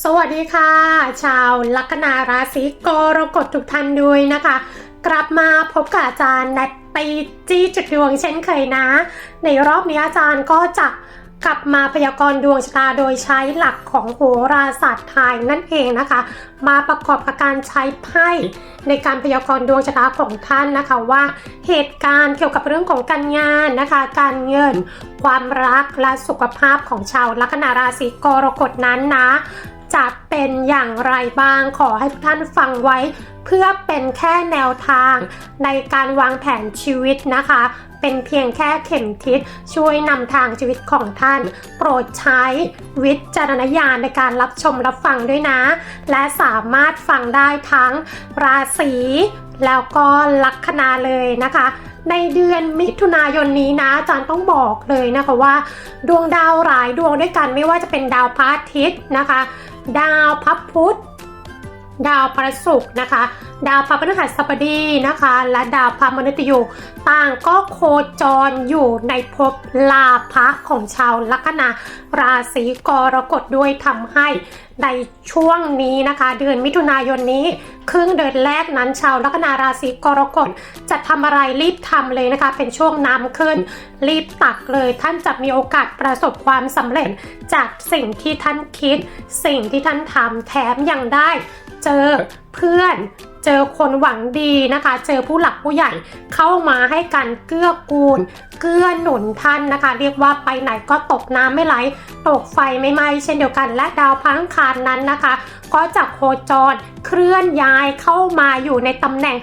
สวัสดีค่ะ ชาวลัคนาราศีกรกฎทุกท่านด้วยนะคะ กลับมาพบกับอาจารย์นัตตีจี้จุดดวงเช่นเคยนะ ในรอบนี้อาจารย์ก็จะกลับมาพยากรณ์ดวงชะตาโดยใช้หลักของโหราศาสตร์ไทยนั่นเองนะคะ มาประกอบกับการใช้ไพ่ในการพยากรณ์ดวงชะตาของท่านนะคะว่าเหตุการณ์เกี่ยวกับเรื่องของการงานนะคะ การเงิน ความรักและสุขภาพของชาวลัคนาราศีกรกฎนั้นนะ จะเป็นอย่างไรบ้าง ขอให้ทุกท่านฟังไว้ เพื่อเป็นแค่แนวทางในการวางแผนชีวิตนะคะ เป็นเพียงแค่เข็มทิศช่วยนำทางชีวิตของท่าน โปรดใช้วิจารณญาณในการรับชมรับฟังด้วยนะ และสามารถฟังได้ทั้งราศีแล้วก็ลัคนาเลยนะคะ ในเดือนมิถุนายนนี้นะอาจารย์ต้องบอกเลยนะคะว่า ดวงดาวหลายดวงด้วยกันไม่ว่าจะเป็นดาวพระอาทิตย์นะคะ ดาวพับพุธ ดาวพระศุกร์นะคะ ดาวพระพฤหัสบดีนะคะ และดาวพระมฤตยูต่างก็โคจรอยู่ในภพลาภะของชาวลัคนาราศีกรกฎด้วยทำให้ในช่วงนี้นะคะ เดือนมิถุนายนนี้ ครึ่งเดือนแรกนั้นชาวลัคนาราศีกรกฎจะทำอะไรรีบทำเลยนะคะ เป็นช่วงน้ำขึ้น รีบตักเลยท่านจะมีโอกาสประสบความสำเร็จจากสิ่งที่ท่านคิด สิ่งที่ท่านทำแถมยังได้ เจอเพื่อน เจอคนหวังดีนะคะ เจอผู้หลักผู้ใหญ่เข้ามาให้กันเกื้อกูล เกื้อหนุนท่านนะคะ เรียกว่าไปไหนก็ตกน้ำไม่ไหล ตกไฟไม่ไหม้เช่นเดียวกัน และดาวพังคารนั้นนะคะ ก็จะโคจรเคลื่อนย้ายเข้ามาอยู่ในตำแหน่ง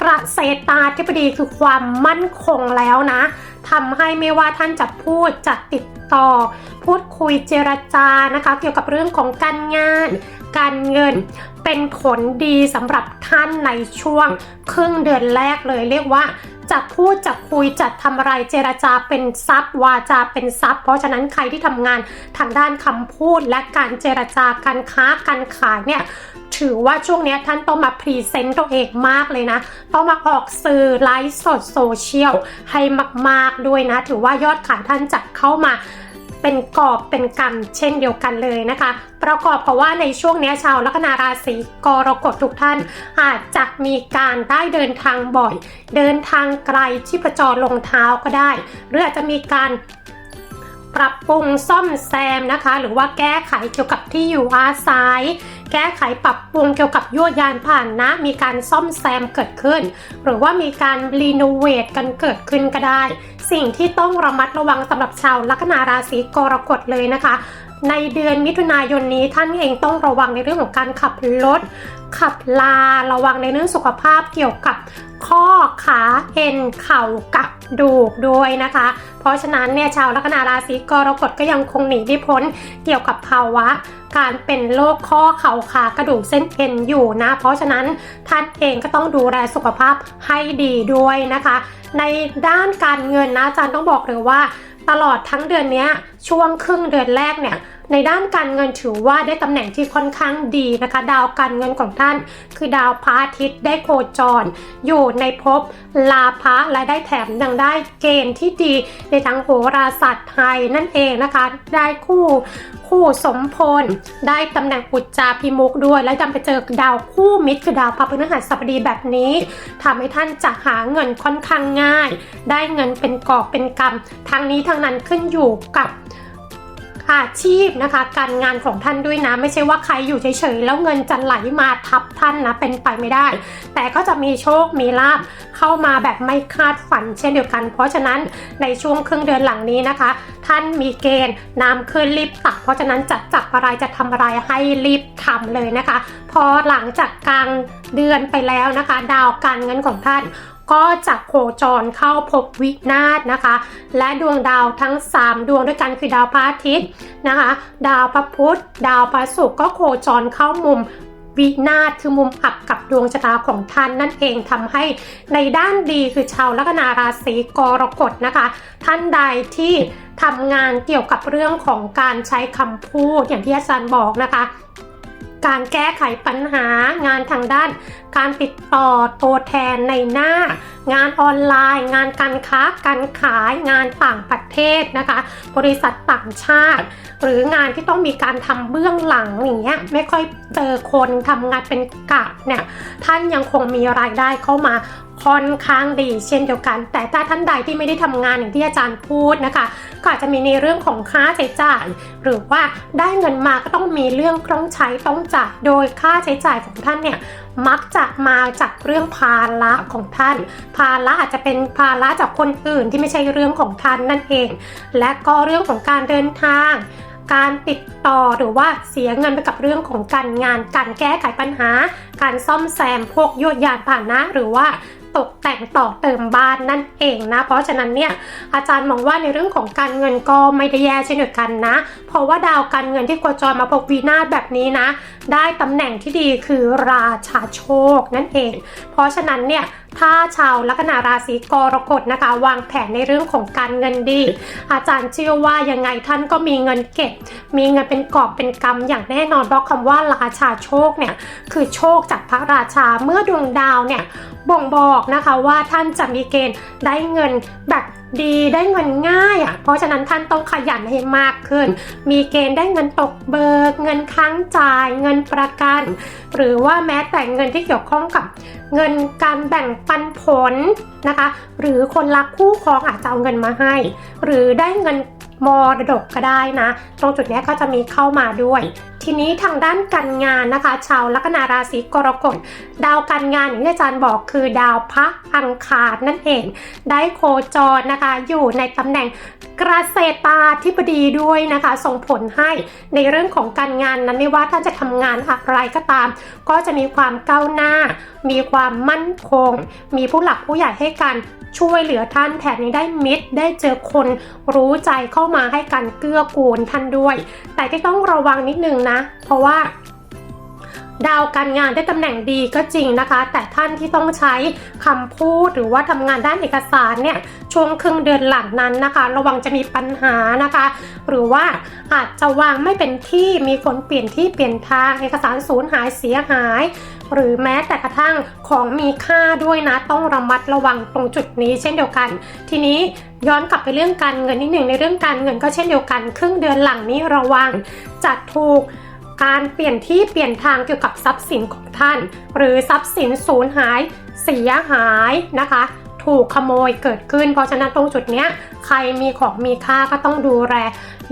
กระเกษตราธิบดีคือความมั่นคงแล้วนะทำให้ไม่ว่าท่านจะพูดจะติดต่อ พูดคุยเจรจานะคะ เกี่ยวกับเรื่องของการงาน การเงินเป็นผลดีสำหรับท่านในช่วงครึ่งเดือนแรกเลยเรียกว่าจะพูดจะคุยจะทำอะไรเจรจาเป็นทรัพย์วาจาเป็นทรัพย์ เพราะฉะนั้นใครที่ทำงานทางด้านคำพูดและการเจรจาการค้าการขายเนี่ยถือว่าช่วงนี้ท่านต้องมาพรีเซนต์ตัวเองมากเลยนะ ต้องมาออกสื่อไลฟ์สดโซเชียลให้มาก ๆด้วยนะ ถือว่ายอดขายท่านจะเข้ามา เป็นกอบเป็นกำเช่นเดียวกันเลยนะคะ ประกอบกับว่าในช่วงนี้ชาวลัคนาราศีกรกฎทุกท่าน อาจจะมีการได้เดินทางบ่อย เดินทางไกลที่ประจรลงเท้าก็ได้ หรืออาจจะมีการปรับปรุงซ่อมแซมนะคะ หรือว่าแก้ไขเกี่ยวกับที่อยู่อาศัย แก้ไขปรับปรุงเกี่ยวกับยวดยานผ่านนะ มีการซ่อมแซมเกิดขึ้น หรือว่ามีการรีโนเวทกันเกิดขึ้นก็ได้ สิ่งที่ต้องระมัดระวังสำหรับชาวลัคนาราศีกรกฎเลยนะคะ ในเดือนมิถุนายนนี้ท่านเองต้องระวังในเรื่องของการขับรถ ขับลา ระวังในเรื่องสุขภาพเกี่ยวกับข้อขาเอ็นเข่ากับดูกด้วยนะคะ เพราะฉะนั้นเนี่ยชาวลัคนาราศีกรกฎก็ยังคงหนีไม่พ้นเกี่ยวกับภาวะ การเป็นโรคข้อเข่าขากระดูกเส้นเอ็นอยู่นะ เพราะฉะนั้นท่านเองก็ต้องดูแลสุขภาพให้ดีด้วยนะคะ ในด้านการเงินนะอาจารย์ต้องบอกเลยว่า ตลอดทั้งเดือนนี้ช่วงครึ่งเดือนแรกเนี่ย ในด้านการเงินถือว่าได้ตำแหน่งที่ค่อนข้างดีนะคะ ดาวการเงินของท่าน คือดาวพระอาทิตย์ได้โคจร อยู่ในภพลาภะและได้แถมยังได้เกณฑ์ที่ดีในทางโหราศาสตร์ไทยนั่นเองนะคะ ได้คู่คู่สมพลได้ตำแหน่งอุจจาพิมุกด้วย และดันไปเจอดาวคู่มิตรคือดาวพระพฤหัสบดีแบบนี้ทำให้ท่านจะหาเงินค่อนข้างง่าย ได้เงินเป็นกอบเป็นกำทางนี้ทางนั้นขึ้นอยู่กับ อาชีพนะคะ การงานของท่านด้วยนะ ไม่ใช่ว่าใครอยู่เฉยๆแล้วเงินจะไหลมาทับท่านนะเป็นไปไม่ได้ แต่ก็จะมีโชคมีลาบเข้ามาแบบไม่คาดฝันเช่นเดียวกัน เพราะฉะนั้นในช่วงครึ่งเดือนหลังนี้นะคะ ท่านมีเกณฑ์น้ำขึ้นรีบตัก เพราะฉะนั้นจะจับอะไรจะทำอะไรให้รีบทำเลยนะคะ พอหลังจากกลางเดือนไปแล้วนะคะ ดาวการเงินของท่าน ก็จะโคจรเข้าภพวินาศนะคะ และดวงดาวทั้ง 3 ดวงด้วยกันคือดาวพระอาทิตย์นะคะ ดาวพระพุธดาวพระศุกร์ก็โคจรเข้ามุมวินาศคือมุมอับกับดวงชะตาของท่านนั่นเองทำให้ในด้านดีคือชาวลัคนาราศีกรกฎนะคะ ท่านใดที่ทำงานเกี่ยวกับเรื่องของการใช้คำพูดอย่างที่อาจารย์บอกนะคะ การแก้ไขปัญหางานทางด้าน การติดต่อตัวแทนในหน้า งานออนไลน์ งานการค้าการขายงานต่างประเทศนะคะ บริษัทต่างชาติ หรืองานที่ต้องมีการทำเบื้องหลังอย่างเงี้ยไม่ค่อยเจอคนทำงานเป็นกะเนี่ยท่านยังคงมีรายได้เข้ามา ค่อนข้างดีเช่นเดียวกัน แต่ถ้าท่านใดที่ไม่ได้ทำงานอย่างที่อาจารย์พูดนะคะ ก็อาจจะมีในเรื่องของค่าใช้จ่าย หรือว่าได้เงินมาก็ต้องมีเรื่องต้องใช้ต้องจ่ายโดยค่าใช้จ่ายของท่านเนี่ยมักจะมาจากเรื่องภาระของท่าน ภาระอาจจะเป็นภาระจากคนอื่นที่ไม่ใช่เรื่องของท่านนั่นเอง และก็เรื่องของการเดินทาง การติดต่อหรือว่าเสียเงินไปกับเรื่องของการงาน การแก้ไขปัญหา การซ่อมแซมพวกยวดยานพาหนะหรือว่า ตกแต่งต่อเติมบ้านนั่นเองนะ เพราะฉะนั้นเนี่ยอาจารย์มองว่าในเรื่องของการเงินก็ไม่ได้แย่เช่นเดียวกันนะ เพราะว่าดาวการเงินที่โคจรมาพบวีนาศแบบนี้นะ ได้ตำแหน่งที่ดีคือราชาโชคนั่นเอง เพราะฉะนั้นเนี่ย ถ้าชาวลัคนาราศีกรกฎนะคะ วางแผนในเรื่องของการเงินดี อาจารย์เชื่อว่ายังไงท่านก็มีเงินเก็บ มีเงินเป็นกอบเป็นกำอย่างแน่นอนเพราะคำว่าราชาโชคเนี่ยคือโชคจากพระราชาเมื่อดวงดาวเนี่ยบ่งบอกนะคะว่าท่านจะมีเกณฑ์ได้เงินแบบดีได้เงินง่ายอะ่ะเพราะฉะนั้นท่านต้องขยันให้มากขึ้น มีเกณฑ์ได้เงินตกเบิก เงินค้างจ่าย เงินประกัน หรือว่าแม้แต่เงินที่เกี่ยวข้องกับ เงินการแบ่งปันผลนะคะ หรือคนรักคู่ครองอาจจะเอาเงินมาให้ หรือได้เงิน มรดกก็ได้นะ ตรงจุดนี้ก็จะมีเข้ามาด้วย ทีนี้ทางด้านการงานนะคะ ชาวลัคนาราศีกรกฎดาวการงานอย่างที่อาจารย์บอกคือดาวพระอังคารนั่นเอง ได้โคจรนะคะ อยู่ในตำแหน่งเกษตราธิบดีด้วยนะคะ ส่งผลให้ในเรื่องของการงานนั้นไม่ว่าท่านจะทำงานอะไรก็ตาม ก็จะมีความก้าวหน้า มีความมั่นคง มีผู้หลักผู้ใหญ่ให้การ ช่วยเหลือท่านแถมยังได้มิตรได้เจอคนรู้ใจเข้ามาให้การเกื้อกูลท่านด้วย แต่ที่ต้องระวังนิดนึงนะ เพราะว่าดาวการงานได้ตำแหน่งดีก็จริงนะคะ แต่ท่านที่ต้องใช้คำพูดหรือว่าทำงานด้านเอกสารเนี่ยช่วงครึ่งเดือนหลังนั้นนะคะ ระวังจะมีปัญหานะคะ หรือว่าอาจจะวางไม่เป็นที่มีคนเปลี่ยนที่เปลี่ยนทางเอกสารสูญหายเสียหาย หรือแม้แต่กระทั่งของมีค่าด้วยนะ ต้องระมัดระวังตรงจุดนี้เช่นเดียวกัน ทีนี้ย้อนกลับไปเรื่องการเงินนิดหนึ่งในเรื่องการเงินก็เช่นเดียวกัน ครึ่งเดือนหลังนี้ระวังจะถูกการเปลี่ยนที่เปลี่ยนทางเกี่ยวกับทรัพย์สินของท่าน หรือทรัพย์สินสูญหาย เสียหายนะคะ ถูกขโมยเกิดขึ้น เพราะฉะนั้นตรงจุดเนี้ยใครมีของมีค่าก็ต้องดูแล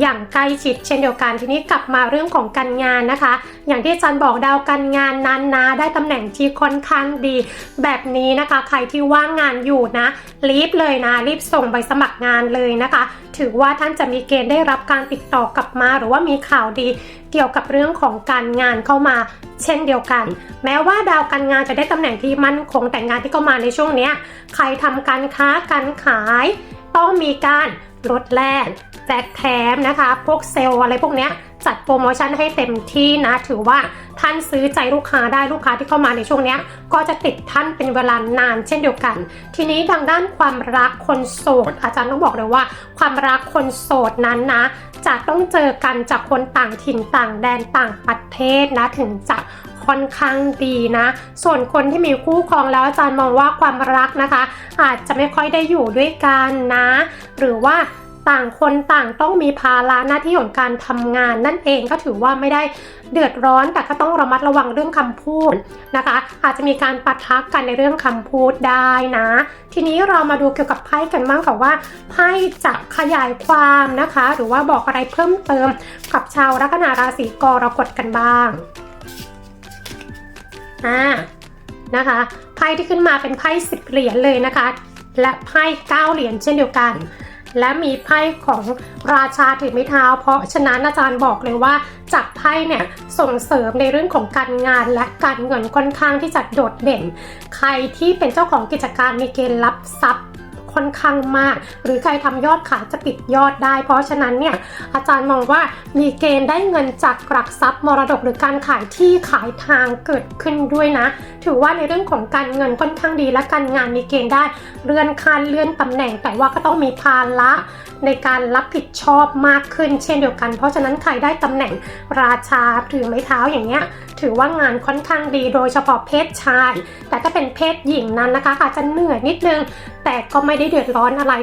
อย่างใกล้ชิดเช่นเดียวกันทีนี้กลับมาเรื่องของการงานนะคะ อย่างที่จันบอกดาวการงานนั้นนะได้ตำแหน่งที่ค่อนข้างดี แบบนี้นะคะ ใครที่ว่างงานอยู่นะรีบเลยนะ รีบส่งใบสมัครงานเลยนะคะ ถือว่าท่านจะมีเกณฑ์ได้รับการติดต่อกลับมา หรือว่ามีข่าวดีเกี่ยวกับเรื่องของการงานเข้ามาเช่นเดียวกัน แม้ว่าดาวการงานจะได้ตำแหน่งที่มั่นคงแต่งานที่เข้ามาในช่วงเนี้ยใครทำการค้าการขาย ต้องมีการลดแลกแจกแถมนะคะ พวกเซลล์อะไรพวกเนี้ย จัดโปรโมชั่นให้เต็มที่นะ ถือว่าท่านซื้อใจลูกค้าได้ลูกค้าที่เข้ามาในช่วงนี้ก็จะติดท่านเป็นเวลานานเช่นเดียวกัน ทีนี้ทางด้านความรักคนโสด อาจารย์ต้องบอกเลยว่า ความรักคนโสดนั้นนะ จะต้องเจอกันจากคนต่างถิ่นต่างแดนต่างประเทศนะถึงจะค่อนข้างดีนะ ส่วนคนที่มีคู่ครองแล้วอาจารย์มองว่าความรักนะคะ อาจจะไม่ค่อยได้อยู่ด้วยกันนะ หรือว่า ต่างคนต่างต้องมีภาระหน้าที่ของการทำงาน นั่นเองก็ถือว่าไม่ได้เดือดร้อน แต่ก็ต้องระมัดระวังเรื่องคำพูดนะคะ อาจจะมีการปะทะกกันในเรื่องคำพูดได้นะ ทีนี้เรามาดูเกี่ยวกับไพ่กันบ้างค่ะว่าไพ่จะขยายความนะคะ หรือว่าบอกอะไรเพิ่มเติมกับชาวลัคนาราศีกรกฎกันบ้างอ่านะคะไพ่ที่ขึ้นมาเป็นไพ่สิบเหรียญเลยนะคะ และไพ่เก้าเหรียญเช่นเดียวกัน และมีไพ่ของราชาถือไม้เท้า เพราะฉะนั้นอาจารย์บอกเลยว่าจากไพ่เนี่ยส่งเสริมในเรื่องของการงานและการเงินค่อนข้างที่จะโดดเด่น ใครที่เป็นเจ้าของกิจการมีเกณฑ์รับทรัพย์ ค่อนข้างมาก หรือใครทำยอดขายจะปิดยอดได้ เพราะฉะนั้นเนี่ยอาจารย์มองว่ามีเกณฑ์ได้เงินจากหลักทรัพย์มรดกหรือการขายที่ขายทางเกิดขึ้นด้วยนะ ถือว่าในเรื่องของการเงินค่อนข้างดีและการงานมีเกณฑ์ได้เลื่อนขั้นเลื่อนตำแหน่ง แต่ว่าก็ต้องมีภาระในการรับผิดชอบมากขึ้นเช่นเดียวกัน เพราะฉะนั้นใครได้ตำแหน่งราชาถือไม้เท้าอย่างเงี้ยถือว่างานค่อนข้างดีโดยเฉพาะเพศชาย แต่ถ้าเป็นเพศหญิงนั้นนะคะอาจจะเหนื่อยนิดนึง แต่ก็ไม่ได้เดือดร้อนอะไร